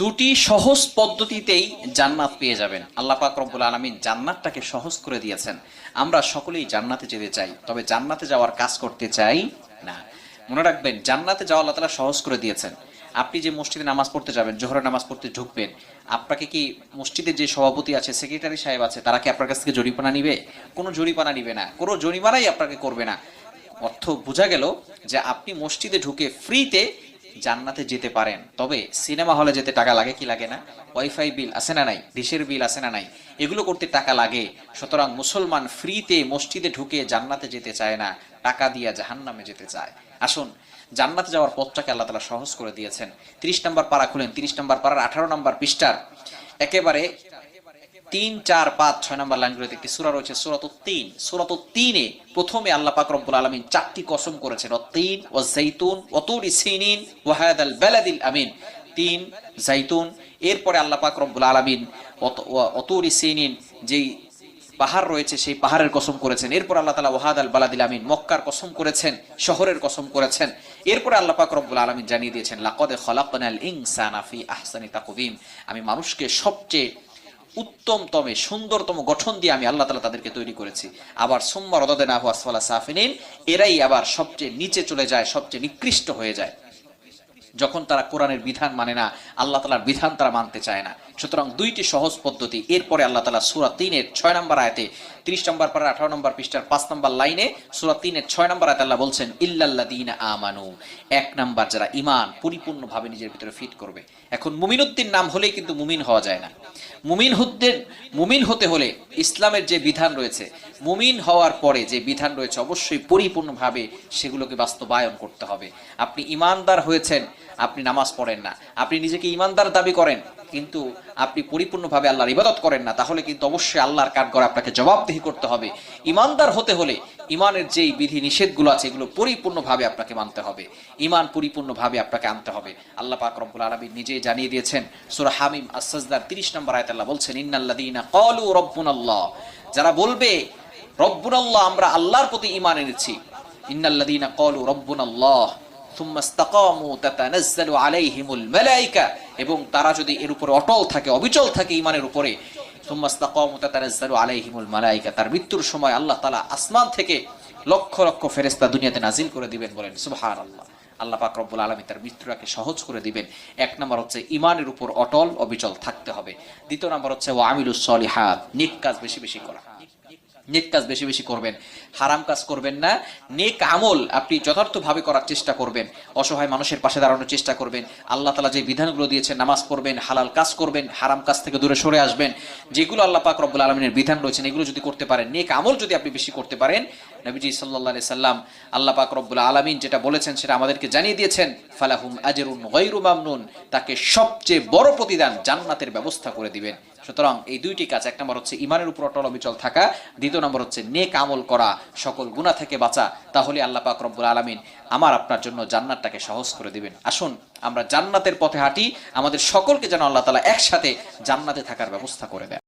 দুটি সহজ পদ্ধতিতেই জান্নাত পেয়ে যাবেন। আল্লাহ পাক রব্বুল আলমিন জান্নাতটাকে সহজ করে দিয়েছেন। আমরা সকলেই জান্নাতে যেতে চাই, তবে জান্নাতে যাওয়ার কাজ করতে চাই না। মনে রাখবেন, জান্নাতে যাওয়া আল্লাহ তালা সহজ করে দিয়েছেন। আপনি যে মসজিদে নামাজ পড়তে যাবেন, জোহরের নামাজ পড়তে ঢুকবেন, আপনাকে কি মসজিদের যে সভাপতি আছে, সেক্রেটারি সাহেব আছে, তারা কি আপনার কাছ থেকে জরিমানা নিবে? কোনো জরিমানা নিবে না। কোনো জরিমানাই আপনাকে করবে না। অর্থ বোঝা গেল যে আপনি মসজিদে ঢুকে ফ্রিতে জান্নাতে যেতে পারেন। তবে সিনেমা হলে যেতে টাকা লাগে কি লাগে না? ওয়াইফাই বিল আছে না নাই? ডিশের বিল আছে না নাই? এগুলো করতে টাকা লাগে। সুতরাং মুসলমান ফ্রিতে মসজিদে ঢুকে জান্নাতে যেতে চায় না, টাকা দিয়া জাহান্নামে যেতে চায়। আসুন, জান্নাতে যাওয়ার পথটাকে আল্লাহ তালা সহজ করে দিয়েছেন। তিরিশ নম্বর পাড়া খুলেন। তিরিশ নম্বর পাড়ার আঠারো নম্বর পৃষ্ঠার। একেবারে তিন, চার, পাঁচ, ছয় নম্বর লাইনগুলোতে একটি সুরা রয়েছে সুরত তিন। সুরত তিনে প্রথমে আল্লাহ পাক রব্বুল আলমিন চারটি কসম করেছেন ও তিন ও জৈতুন অতুরি সিনিন ওয়াহাদ আল বেলাদিল আমিন। তিন জাইতুন এরপরে আল্লাহ পাক রব্বুল আলমিন অতুরি সিনিন যেই পাহাড় রয়েছে, সেই পাহাড়ের কসম করেছেন। এরপর আল্লাহ তালা ওয়াহাদ আল বালাদিল আমিন মক্কার কসম করেছেন, শহরের কসম করেছেন। এরপরে আল্লাহ পাক রব্বুল আলমিন জানিয়ে দিয়েছেন, লাকদে খলাকনাল ইনসানা ফি আহসানি তাকদিম আমি মানুষকে সবচেয়ে উত্তমতমে, সুন্দরতম গঠন দিয়ে আমি আল্লাহ তালা তাদেরকে তৈরি করেছি। আবার সোম্মা রদাদেন আহু আসফালা সাফিনিন, এরাই আবার সবচেয়ে নিচে চলে যায়, সবচেয়ে নিকৃষ্ট হয়ে যায়। যখন তারা কোরআনের বিধান মানে না, আল্লাহ তালার বিধান তারা মানতে চায় না। সুতরাং দুইটি সহজ পদ্ধতি, এরপরে আল্লাহ তালা সুরা তিনের ছয় নম্বর আয়তে, ত্রিশ নম্বর পরে আঠারো নম্বর পৃষ্ঠার পাঁচ নম্বর লাইনে সুরা তিনের ছয় নম্বর আয়তে আল্লাহ বলছেন ইল্লাল্লাহ দিন আমানু। এক নাম্বার যারা ইমান পরিপূর্ণভাবে নিজের ভিতরে ফিট করবে। এখন মুমিনুদ্দিন নাম হলেই কিন্তু মুমিন হওয়া যায় না। মুমিন হুদ্দের মুমিন হতে হলে ইসলামের যে বিধান রয়েছে, মুমিন হওয়ার পরে যে বিধান রয়েছে অবশ্যই পরিপূর্ণভাবে সেগুলোকে বাস্তবায়ন করতে হবে। আপনি ইমানদার হয়েছেন, আপনি নামাজ পড়েন না। আপনি নিজেকে ইমানদার দাবি করেন কিন্তু আপনি পরিপূর্ণভাবে আল্লাহর ইবাদত করেন না, তাহলে কিন্তু অবশ্যই আল্লাহর কাঠ করে আপনাকে জবাবদিহি করতে হবে। ইমানদার হতে হলে ইমানের যেই বিধি নিষেধগুলো আছে, এগুলো পরিপূর্ণভাবে আপনাকে মানতে হবে। ইমান পরিপূর্ণভাবে আপনাকে আনতে হবে। আল্লাহ পাক রব্বুল আলামিন নিজেই জানিয়ে দিয়েছেন, সূরা হামিম আস-সাজদার 30 নম্বর আয়াতে আল্লাহ বলছেন, ইন্নাল্লাযীনা ক্বালু রাব্বুনাল্লাহ। যারা বলবে, রব্বুনাল্লাহ, আমরা আল্লাহর প্রতি ঈমান এনেছি। ইন্নাল্লাযীনা ক্বালু রাব্বুনাল্লাহ। এবং তারা যদি এর উপরে অটল থাকে, অবিচল থাকে ইমানের উপরে তার মৃত্যুর সময় আল্লাহ তালা আসমান থেকে লক্ষ লক্ষ ফেরেশতা দুনিয়াতে নাজিল করে দিবেন বলেন, সুবহানাল্লাহ। আল্লাহ পাক রব্বুল আলমী তার মৃত্যুটাকে সহজ করে দিবেন। এক নম্বর হচ্ছে ইমানের উপর অটল, অবিচল থাকতে হবে। দ্বিতীয় নম্বর হচ্ছে ও আমিলুস সলিহাত, নেক কাজ বেশি বেশি করা। নেক কাজ বেশি বেশি করবেন, হারাম কাজ করবেন না। নেক আমল আপনি যথার্থভাবে করার চেষ্টা করবেন, অসহায় মানুষের পাশে দাঁড়ানোর চেষ্টা করবেন, আল্লাহ তালা যে বিধানগুলো দিয়েছেন নামাজ পড়বেন, হালাল কাজ করবেন, হারাম কাজ থেকে দূরে সরে আসবেন, যেগুলো আল্লাহ পাক রব্বুল আলমিনের বিধান রয়েছেন, এগুলো যদি করতে পারেন, নেক আমল যদি আপনি বেশি করতে পারেন, নবীজি সাল্লাহ সাল্লাম আল্লাহ পাক রব্বুল আলমিন যেটা বলেছেন, সেটা আমাদেরকে জানিয়ে দিয়েছেন, ফালাহুম আজেরুন গৈরু মামনুন, তাকে সবচেয়ে বড় প্রতিদান জান্নাতের ব্যবস্থা করে দিবেন। সুতরাং এই দুইটি কাজ, এক নম্বর হচ্ছে ইমানের উপর অটল অবিচল থাকা, দ্বিতীয় নম্বর হচ্ছে নেক আমল করা, সকল গুণা থেকে বাঁচা, তাহলে আল্লাহ পাক রব্বুল আলমিন আমার আপনার জন্য জান্নাতটাকে সহজ করে দিবেন। আসুন, আমরা জান্নাতের পথে হাঁটি, আমাদের সকলকে যেন আল্লাহ তালা একসাথে জান্নাতে থাকার ব্যবস্থা করে দেয়